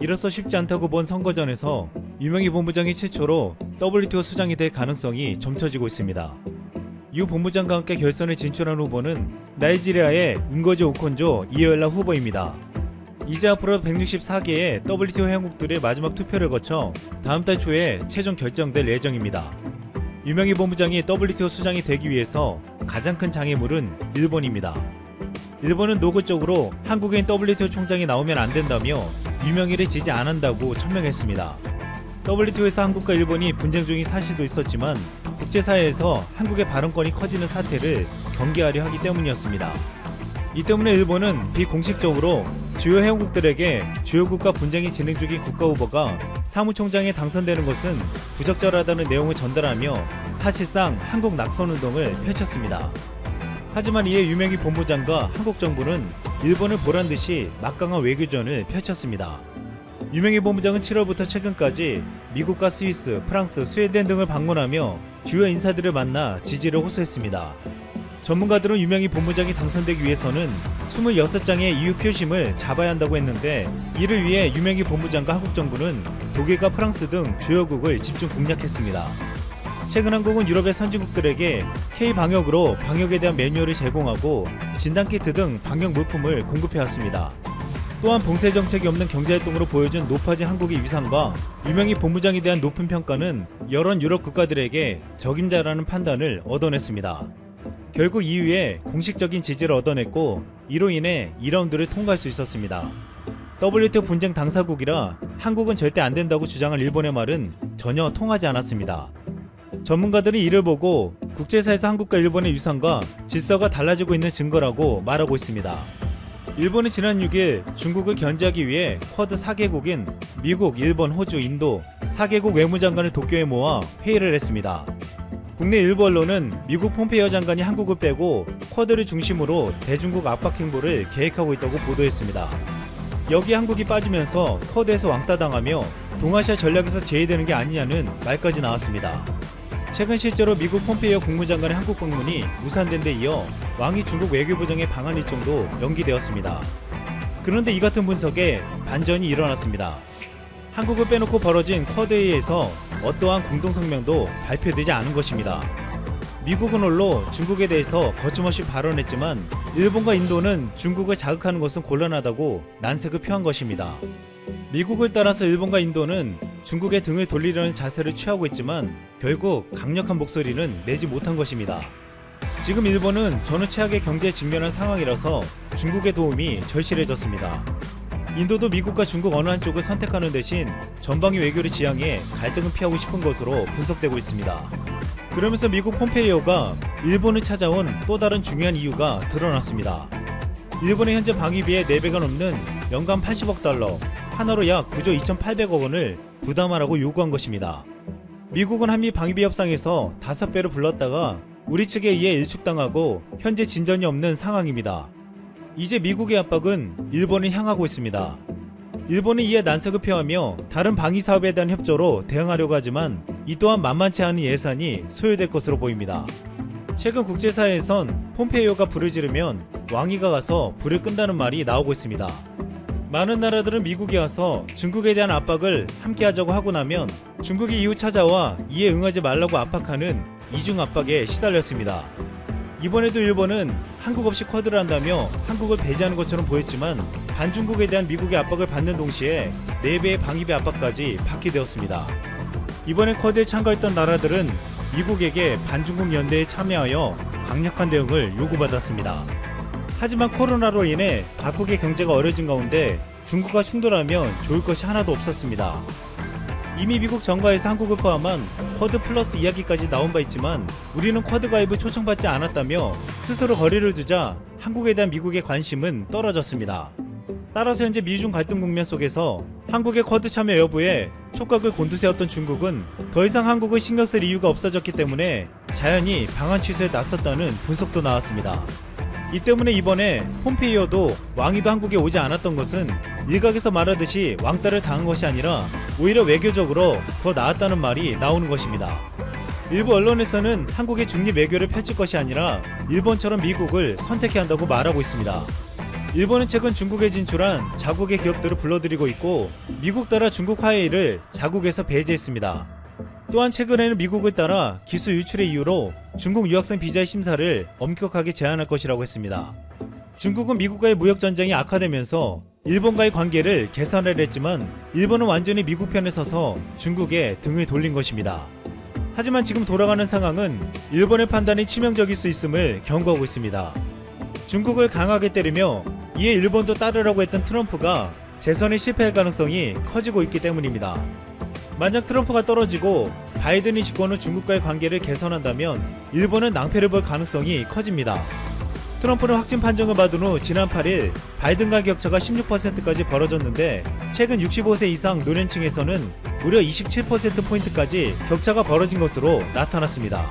이로써 쉽지 않다고 본 선거전에서 유명희 본부장이 최초로 WTO 수장이 될 가능성이 점쳐지고 있습니다. 유 본부장과 함께 결선에 진출한 후보는 나이지리아의 은거지 오콘조 이에엘라 후보입니다. 이제 앞으로 164개의 WTO 회원국들의 마지막 투표를 거쳐 다음 달 초에 최종 결정될 예정입니다. 유명희 본부장이 WTO 수장이 되기 위해서 가장 큰 장애물은 일본입니다. 일본은 노골적으로 한국인 WTO 총장이 나오면 안 된다며 유명희를 지지 안 한다고 천명했습니다. WTO에서 한국과 일본이 분쟁 중인 사실도 있었지만 국제사회에서 한국의 발언권이 커지는 사태를 경계하려 하기 때문이었습니다. 이 때문에 일본은 비공식적으로 주요 회원국들에게 주요 국가 분쟁이 진행 중인 국가 후보가 사무총장에 당선되는 것은 부적절하다는 내용을 전달하며 사실상 한국 낙선 운동을 펼쳤습니다. 하지만 이에 유명희 본부장과 한국 정부는 일본을 보란 듯이 막강한 외교전을 펼쳤습니다. 유명희 본부장은 7월부터 최근까지 미국과 스위스, 프랑스, 스웨덴 등을 방문하며 주요 인사들을 만나 지지를 호소했습니다. 전문가들은 유명희 본부장이 당선되기 위해서는 26장의 이유 표심을 잡아야 한다고 했는데 이를 위해 유명희 본부장과 한국 정부는 독일과 프랑스 등 주요국을 집중 공략했습니다. 최근 한국은 유럽의 선진국들에게 K 방역으로 방역에 대한 매뉴얼을 제공하고 진단 키트 등 방역 물품을 공급해왔습니다. 또한 봉쇄 정책이 없는 경제 활동으로 보여준 높아진 한국의 위상과 유명희 본부장에 대한 높은 평가는 여러 유럽 국가들에게 적임자라는 판단을 얻어냈습니다. 결국 이후에 공식적인 지지를 얻어냈고 이로 인해 2라운드를 통과할 수 있었습니다. WTO 분쟁 당사국이라 한국은 절대 안 된다고 주장한 일본의 말은 전혀 통하지 않았습니다. 전문가들은 이를 보고 국제사에서 한국과 일본의 유상과 질서가 달라지고 있는 증거라고 말하고 있습니다. 일본은 지난 6일 중국을 견제하기 위해 쿼드 4개국인 미국, 일본, 호주, 인도 4개국 외무장관을 도쿄에 모아 회의를 했습니다. 국내 일부 언론은 미국 폼페이오 장관이 한국을 빼고 쿼드를 중심으로 대중국 압박 행보를 계획하고 있다고 보도했습니다. 여기 한국이 빠지면서 쿼드에서 왕따 당하며 동아시아 전략에서 제외되는 게 아니냐는 말까지 나왔습니다. 최근 실제로 미국 폼페이오 국무장관의 한국 방문이 무산된 데 이어 왕이 중국 외교부장의 방한 일정도 연기되었습니다. 그런데 이 같은 분석에 반전이 일어났습니다. 한국을 빼놓고 벌어진 쿼드회의에서 어떠한 공동성명도 발표되지 않은 것입니다. 미국은 홀로 중국에 대해서 거침없이 발언했지만 일본과 인도는 중국을 자극하는 것은 곤란하다고 난색을 표한 것입니다. 미국을 따라서 일본과 인도는 중국의 등을 돌리려는 자세를 취하고 있지만 결국 강력한 목소리는 내지 못한 것입니다. 지금 일본은 전후 최악의 경제에 직면한 상황이라서 중국의 도움이 절실해졌습니다. 인도도 미국과 중국 어느 한쪽을 선택하는 대신 전방위 외교를 지향해 갈등을 피하고 싶은 것으로 분석되고 있습니다. 그러면서 미국 폼페이오가 일본을 찾아온 또 다른 중요한 이유가 드러났습니다. 일본의 현재 방위비의 4배가 넘는 연간 80억 달러, 하나로 약 9조 2,800억 원을 부담하라고 요구한 것입니다. 미국은 한미 방위비 협상에서 5배를 불렀다가 우리 측에 의해 일축당하고 현재 진전이 없는 상황입니다. 이제 미국의 압박은 일본을 향하고 있습니다. 일본은 이에 난색을 표하며 다른 방위 사업에 대한 협조로 대응하려고 하지만 이 또한 만만치 않은 예산이 소요될 것으로 보입니다. 최근 국제사회에선 폼페이오가 불을 지르면 왕위가 가서 불을 끈다는 말이 나오고 있습니다. 많은 나라들은 미국에 와서 중국에 대한 압박을 함께 하자고 하고 나면 중국이 이후 찾아와 이에 응하지 말라고 압박하는 이중 압박에 시달렸습니다. 이번에도 일본은 한국 없이 쿼드를 한다며 한국을 배제하는 것처럼 보였지만 반중국에 대한 미국의 압박을 받는 동시에 4배의 방위비 압박까지 받게 되었습니다. 이번에 쿼드에 참가했던 나라들은 미국에게 반중국 연대에 참여하여 강력한 대응을 요구받았습니다. 하지만 코로나로 인해 각국의 경제가 어려진 가운데 중국과 충돌하면 좋을 것이 하나도 없었습니다. 이미 미국 정가에서 한국을 포함한 쿼드 플러스 이야기까지 나온 바 있지만 우리는 쿼드 가입을 초청받지 않았다며 스스로 거리를 두자 한국에 대한 미국의 관심은 떨어졌습니다. 따라서 현재 미중 갈등 국면 속에서 한국의 쿼드 참여 여부에 촉각을 곤두세웠던 중국은 더 이상 한국을 신경 쓸 이유가 없어졌기 때문에 자연히 방한 취소에 나섰다는 분석도 나왔습니다. 이 때문에 이번에 폼페이오도 왕이도 한국에 오지 않았던 것은 일각에서 말하듯이 왕따를 당한 것이 아니라 오히려 외교적으로 더 나았다는 말이 나오는 것입니다. 일부 언론에서는 한국의 중립 외교를 펼칠 것이 아니라 일본처럼 미국을 선택해야 한다고 말하고 있습니다. 일본은 최근 중국에 진출한 자국의 기업들을 불러들이고 있고 미국 따라 중국 화웨이를 자국에서 배제했습니다. 또한 최근에는 미국을 따라 기술 유출의 이유로 중국 유학생 비자의 심사를 엄격하게 제한할 것이라고 했습니다. 중국은 미국과의 무역 전쟁이 악화되면서 일본과의 관계를 개선을 했지만 일본은 완전히 미국 편에 서서 중국에 등을 돌린 것입니다. 하지만 지금 돌아가는 상황은 일본의 판단이 치명적일 수 있음을 경고하고 있습니다. 중국을 강하게 때리며 이에 일본도 따르라고 했던 트럼프가 재선에 실패할 가능성이 커지고 있기 때문입니다. 만약 트럼프가 떨어지고 바이든이 집권 후 중국과의 관계를 개선한다면 일본은 낭패를 볼 가능성이 커집니다. 트럼프는 확진 판정을 받은 후 지난 8일 바이든과 격차가 16%까지 벌어졌는데 최근 65세 이상 노년층에서는 무려 27%포인트까지 격차가 벌어진 것으로 나타났습니다.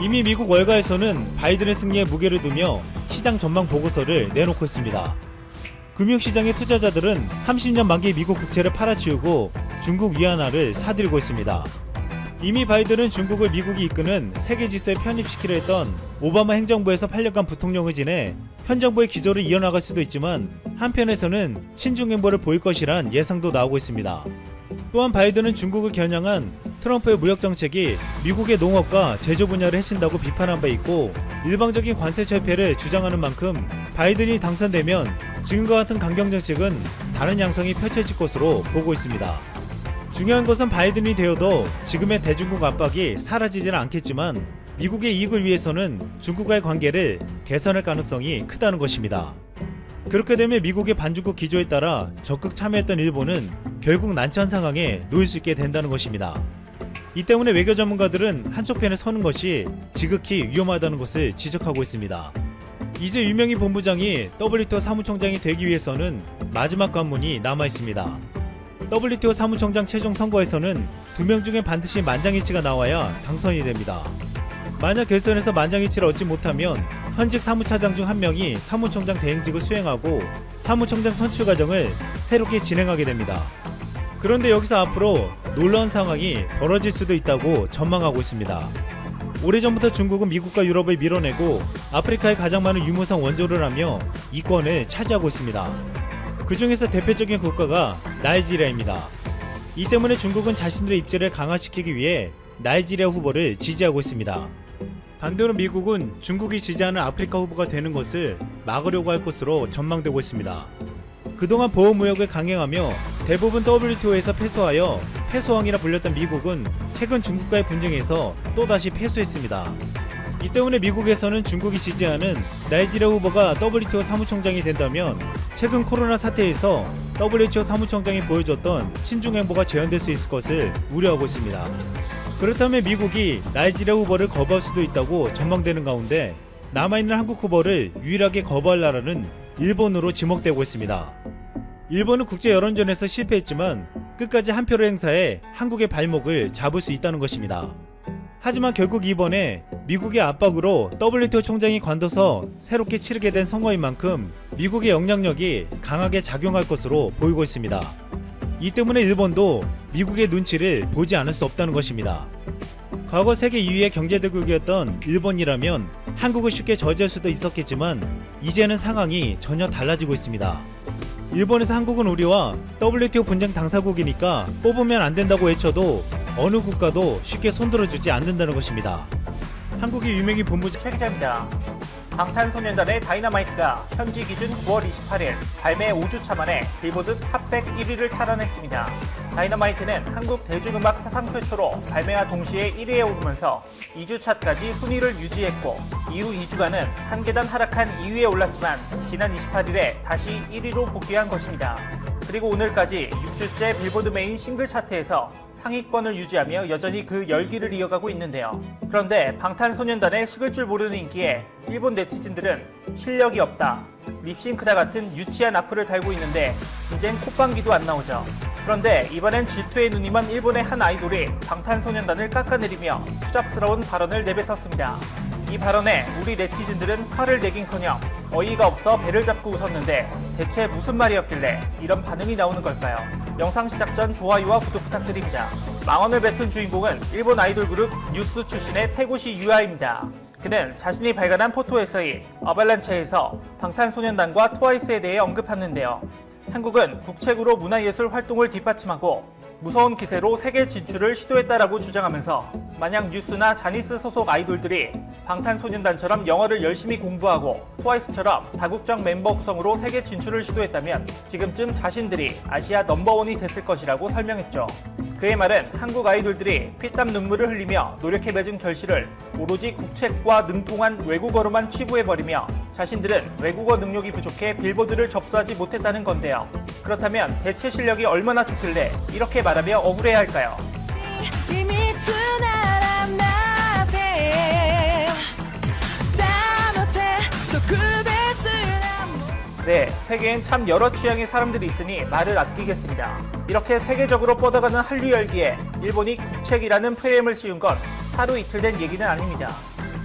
이미 미국 월가에서는 바이든의 승리에 무게를 두며 시장 전망 보고서를 내놓고 있습니다. 금융시장의 투자자들은 30년 만기 미국 국채를 팔아치우고 중국 위안화를 사들이고 있습니다. 이미 바이든은 중국을 미국이 이끄는 세계 질서에 편입시키려 했던 오바마 행정부에서 8년간 부통령을 지내 현 정부의 기조를 이어나갈 수도 있지만 한편에서는 친중 행보를 보일 것이란 예상도 나오고 있습니다. 또한 바이든은 중국을 겨냥한 트럼프의 무역 정책이 미국의 농업과 제조 분야를 해친다고 비판한 바 있고 일방적인 관세 철폐를 주장하는 만큼 바이든이 당선되면 지금과 같은 강경 정책은 다른 양상이 펼쳐질 것으로 보고 있습니다. 중요한 것은 바이든이 되어도 지금의 대중국 압박이 사라지지는 않겠지만 미국의 이익을 위해서는 중국과의 관계를 개선할 가능성이 크다는 것입니다. 그렇게 되면 미국의 반중국 기조에 따라 적극 참여했던 일본은 결국 난처한 상황에 놓일 수 있게 된다는 것입니다. 이 때문에 외교 전문가들은 한쪽 편에 서는 것이 지극히 위험하다는 것을 지적하고 있습니다. 이제 유명희 본부장이 WTO 사무총장이 되기 위해서는 마지막 관문이 남아 있습니다. WTO 사무총장 최종 선거에서는 두 명 중에 반드시 만장일치가 나와야 당선이 됩니다. 만약 결선에서 만장일치를 얻지 못하면 현직 사무차장 중 한 명이 사무총장 대행직을 수행하고 사무총장 선출 과정을 새롭게 진행하게 됩니다. 그런데 여기서 앞으로 놀라운 상황이 벌어질 수도 있다고 전망하고 있습니다. 오래전부터 중국은 미국과 유럽을 밀어내고 아프리카에 가장 많은 유무상 원조를 하며 이권을 차지하고 있습니다. 그 중에서 대표적인 국가가 나이지리아입니다. 이 때문에 중국은 자신들의 입지를 강화시키기 위해 나이지리아 후보를 지지하고 있습니다. 반대로 미국은 중국이 지지하는 아프리카 후보가 되는 것을 막으려고 할 것으로 전망되고 있습니다. 그동안 보호무역을 강행하며 대부분 WTO에서 패소하여 패소왕이라 불렸던 미국은 최근 중국과의 분쟁에서 또다시 패소했습니다. 이 때문에 미국에서는 중국이 지지하는 나이지리아 후보가 WTO 사무총장이 된다면 최근 코로나 사태에서 WTO 사무총장이 보여줬던 친중 행보가 재현될 수 있을 것을 우려하고 있습니다. 그렇다면 미국이 나이지리아 후보를 거부할 수도 있다고 전망되는 가운데 남아있는 한국 후보를 유일하게 거부할 나라는 일본으로 지목되고 있습니다. 일본은 국제 여론전에서 실패했지만 끝까지 한 표를 행사해 한국의 발목을 잡을 수 있다는 것입니다. 하지만 결국 이번에 미국의 압박으로 WTO 총장이 관둬서 새롭게 치르게 된 선거인 만큼 미국의 영향력이 강하게 작용할 것으로 보이고 있습니다. 이 때문에 일본도 미국의 눈치를 보지 않을 수 없다는 것입니다. 과거 세계 2위의 경제대국이었던 일본이라면 한국을 쉽게 저지할 수도 있었겠지만 이제는 상황이 전혀 달라지고 있습니다. 일본에서 한국은 우리와 WTO 분쟁 당사국이니까 뽑으면 안 된다고 외쳐도 어느 국가도 쉽게 손들어주지 않는다는 것입니다. 한국의 유명희 본부장 최 기자입니다. 방탄소년단의 다이너마이트가 현지 기준 9월 28일 발매 5주차 만에 빌보드 탑100 1위를 탈환했습니다. 다이너마이트는 한국 대중음악 사상 최초로 발매와 동시에 1위에 오르면서 2주 차까지 순위를 유지했고 이후 2주간은 한 계단 하락한 2위에 올랐지만 지난 28일에 다시 1위로 복귀한 것입니다. 그리고 오늘까지 6주째 빌보드 메인 싱글 차트에서 상위권을 유지하며 여전히 그 열기를 이어가고 있는데요. 그런데 방탄소년단의 식을 줄 모르는 인기에 일본 네티즌들은 실력이 없다, 립싱크다 같은 유치한 악플을 달고 있는데 이젠 콧방귀도 안 나오죠. 그런데 이번엔 G2의 눈이 먼 일본의 한 아이돌이 방탄소년단을 깎아내리며 추잡스러운 발언을 내뱉었습니다. 이 발언에 우리 네티즌들은 화를 내긴커녕 어이가 없어 배를 잡고 웃었는데 대체 무슨 말이었길래 이런 반응이 나오는 걸까요? 영상 시작 전 좋아요와 구독 부탁드립니다. 망언을 뱉은 주인공은 일본 아이돌 그룹 뉴스 출신의 태고시 유아입니다. 그는 자신이 발간한 포토 에세이 어발란체에서 방탄소년단과 트와이스에 대해 언급하는데요. 한국은 국책으로 문화예술 활동을 뒷받침하고 무서운 기세로 세계 진출을 시도했다라고 주장하면서 만약 뉴스나 자니스 소속 아이돌들이 방탄소년단처럼 영어를 열심히 공부하고 트와이스처럼 다국적 멤버 구성으로 세계 진출을 시도했다면 지금쯤 자신들이 아시아 넘버원이 됐을 것이라고 설명했죠. 그의 말은 한국 아이돌들이 피땀 눈물을 흘리며 노력해 맺은 결실을 오로지 국책과 능통한 외국어로만 치부해버리며 자신들은 외국어 능력이 부족해 빌보드를 접수하지 못했다는 건데요. 그렇다면 대체 실력이 얼마나 좋길래 이렇게 말하며 억울해야 할까요? 네, 세계엔 참 여러 취향의 사람들이 있으니 말을 아끼겠습니다. 이렇게 세계적으로 뻗어가는 한류 열기에 일본이 국책이라는 프레임을 씌운 건 하루 이틀 된 얘기는 아닙니다.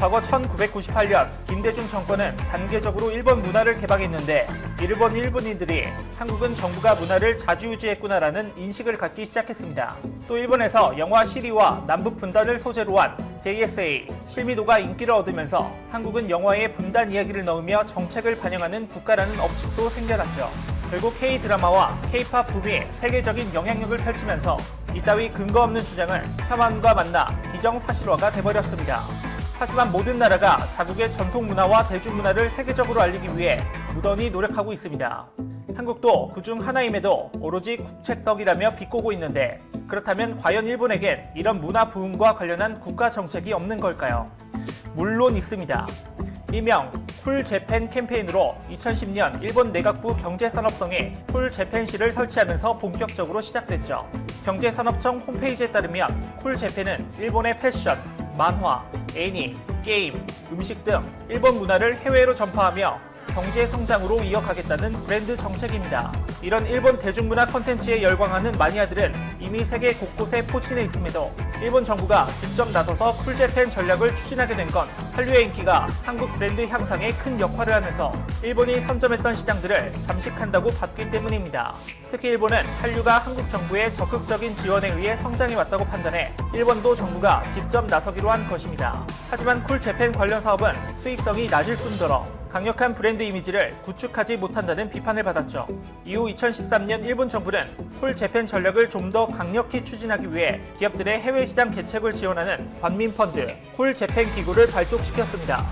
과거 1998년 김대중 정권은 단계적으로 일본 문화를 개방했는데 일본 일본인들이 한국은 정부가 문화를 자주유지했구나라는 인식을 갖기 시작했습니다. 또 일본에서 영화 시리와 남북 분단을 소재로 한 JSA 실미도가 인기를 얻으면서 한국은 영화에 분단 이야기를 넣으며 정책을 반영하는 국가라는 업칙도 생겨났죠. 결국 K-드라마와 K-팝 붐이 세계적인 영향력을 펼치면서 이따위 근거 없는 주장은 혐한과 만나 기정사실화가 돼버렸습니다. 하지만 모든 나라가 자국의 전통 문화와 대중문화를 세계적으로 알리기 위해 무던히 노력하고 있습니다. 한국도 그중 하나임에도 오로지 국책덕이라며 비꼬고 있는데 그렇다면 과연 일본에겐 이런 문화 부흥과 관련한 국가 정책이 없는 걸까요? 물론 있습니다. 일명 쿨 재팬 캠페인으로 2010년 일본 내각부 경제산업성이 쿨 재팬시를 설치하면서 본격적으로 시작됐죠. 경제산업청 홈페이지에 따르면 쿨 재팬은 일본의 패션, 만화, 애니, 게임, 음식 등 일본 문화를 해외로 전파하며 경제 성장으로 이어가겠다는 브랜드 정책입니다. 이런 일본 대중문화 컨텐츠에 열광하는 마니아들은 이미 세계 곳곳에 포진해 있음에도 일본 정부가 직접 나서서 쿨재팬 전략을 추진하게 된 건 한류의 인기가 한국 브랜드 향상에 큰 역할을 하면서 일본이 선점했던 시장들을 잠식한다고 봤기 때문입니다. 특히 일본은 한류가 한국 정부의 적극적인 지원에 의해 성장해 왔다고 판단해 일본도 정부가 직접 나서기로 한 것입니다. 하지만 쿨재팬 관련 사업은 수익성이 낮을 뿐더러 강력한 브랜드 이미지를 구축하지 못한다는 비판을 받았죠. 이후 2013년 일본 정부는 쿨 재팬 전략을 좀 더 강력히 추진하기 위해 기업들의 해외 시장 개척을 지원하는 관민 펀드 쿨 재팬 기구를 발족시켰습니다.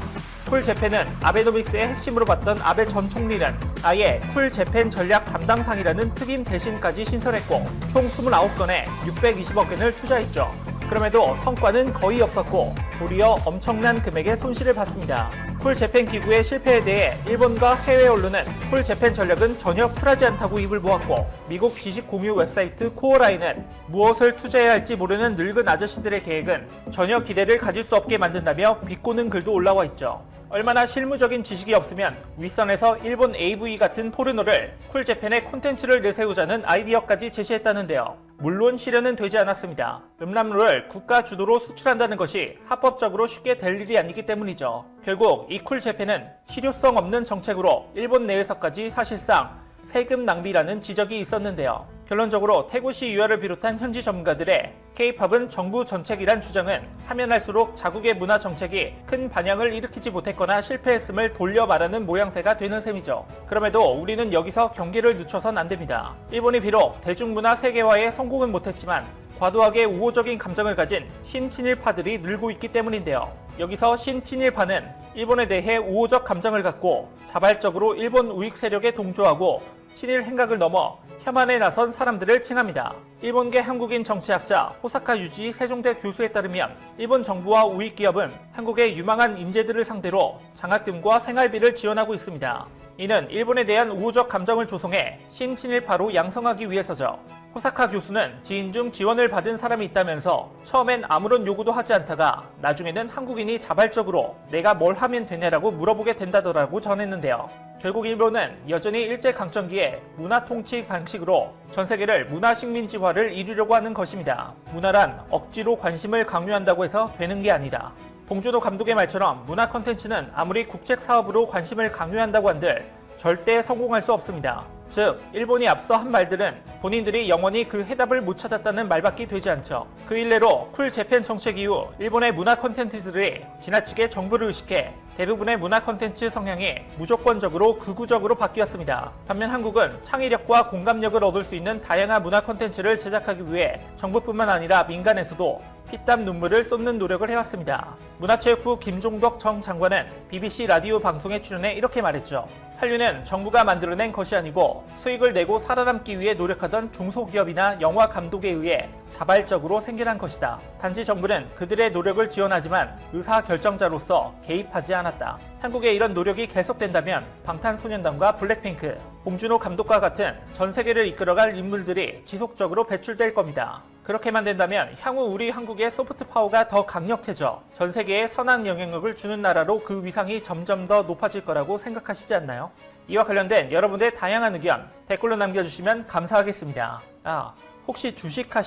쿨 재팬은 아베노믹스의 핵심으로 봤던 아베 전 총리는 아예 쿨 재팬 전략 담당상이라는 특임 대신까지 신설했고 총 29건에 620억 원을 투자했죠. 그럼에도 성과는 거의 없었고 도리어 엄청난 금액의 손실을 봤습니다. 쿨 재팬 기구의 실패에 대해 일본과 해외 언론은 쿨 재팬 전략은 전혀 쿨하지 않다고 입을 모았고 미국 지식 공유 웹사이트 코어라인은 무엇을 투자해야 할지 모르는 늙은 아저씨들의 계획은 전혀 기대를 가질 수 없게 만든다며 비꼬는 글도 올라와 있죠. 얼마나 실무적인 지식이 없으면 윗선에서 일본 AV 같은 포르노를 쿨재팬의 콘텐츠를 내세우자는 아이디어까지 제시했다는데요. 물론 실현은 되지 않았습니다. 음란물을 국가 주도로 수출한다는 것이 합법적으로 쉽게 될 일이 아니기 때문이죠. 결국 이 쿨재팬은 실효성 없는 정책으로 일본 내에서까지 사실상 세금 낭비라는 지적이 있었는데요. 결론적으로 태고시 유아를 비롯한 현지 전문가들의 K-팝은 정부 정책이란 주장은 하면 할수록 자국의 문화 정책이 큰 반향을 일으키지 못했거나 실패했음을 돌려 말하는 모양새가 되는 셈이죠. 그럼에도 우리는 여기서 경계를 늦춰선 안 됩니다. 일본이 비록 대중문화 세계화에 성공은 못했지만 과도하게 우호적인 감정을 가진 신친일파들이 늘고 있기 때문인데요. 여기서 신친일파는 일본에 대해 우호적 감정을 갖고 자발적으로 일본 우익 세력에 동조하고 친일 행각을 넘어 혐한에 나선 사람들을 칭합니다. 일본계 한국인 정치학자 호사카 유지 세종대 교수에 따르면 일본 정부와 우익 기업은 한국의 유망한 인재들을 상대로 장학금과 생활비를 지원하고 있습니다. 이는 일본에 대한 우호적 감정을 조성해 신친일파로 양성하기 위해서죠. 호사카 교수는 지인 중 지원을 받은 사람이 있다면서 처음엔 아무런 요구도 하지 않다가 나중에는 한국인이 자발적으로 내가 뭘 하면 되냐라고 물어보게 된다더라고 전했는데요. 결국 일본은 여전히 일제 강점기에 문화 통치 방식으로 전 세계를 문화 식민지화를 이루려고 하는 것입니다. 문화란 억지로 관심을 강요한다고 해서 되는 게 아니다. 봉준호 감독의 말처럼 문화 컨텐츠는 아무리 국책 사업으로 관심을 강요한다고 한들 절대 성공할 수 없습니다. 즉, 일본이 앞서 한 말들은 본인들이 영원히 그 해답을 못 찾았다는 말밖에 되지 않죠. 그 일례로 쿨 재팬 정책 이후 일본의 문화 콘텐츠들이 지나치게 정부를 의식해 대부분의 문화 콘텐츠 성향이 무조건적으로 극우적으로 바뀌었습니다. 반면 한국은 창의력과 공감력을 얻을 수 있는 다양한 문화 콘텐츠를 제작하기 위해 정부뿐만 아니라 민간에서도 피땀 눈물을 쏟는 노력을 해왔습니다. 문화체육부 김종덕 정 장관은 BBC 라디오 방송에 출연해 이렇게 말했죠. 한류는 정부가 만들어낸 것이 아니고 수익을 내고 살아남기 위해 노력하던 중소기업이나 영화 감독에 의해 자발적으로 생겨난 것이다. 단지 정부는 그들의 노력을 지원하지만 의사 결정자로서 개입하지 않았다. 한국의 이런 노력이 계속된다면 방탄소년단과 블랙핑크, 봉준호 감독과 같은 전 세계를 이끌어갈 인물들이 지속적으로 배출될 겁니다. 그렇게만 된다면 향후 우리 한국의 소프트 파워가 더 강력해져 전 세계에 선한 영향력을 주는 나라로 그 위상이 점점 더 높아질 거라고 생각하시지 않나요? 이와 관련된 여러분의 다양한 의견 댓글로 남겨주시면 감사하겠습니다. 아, 혹시 주식하시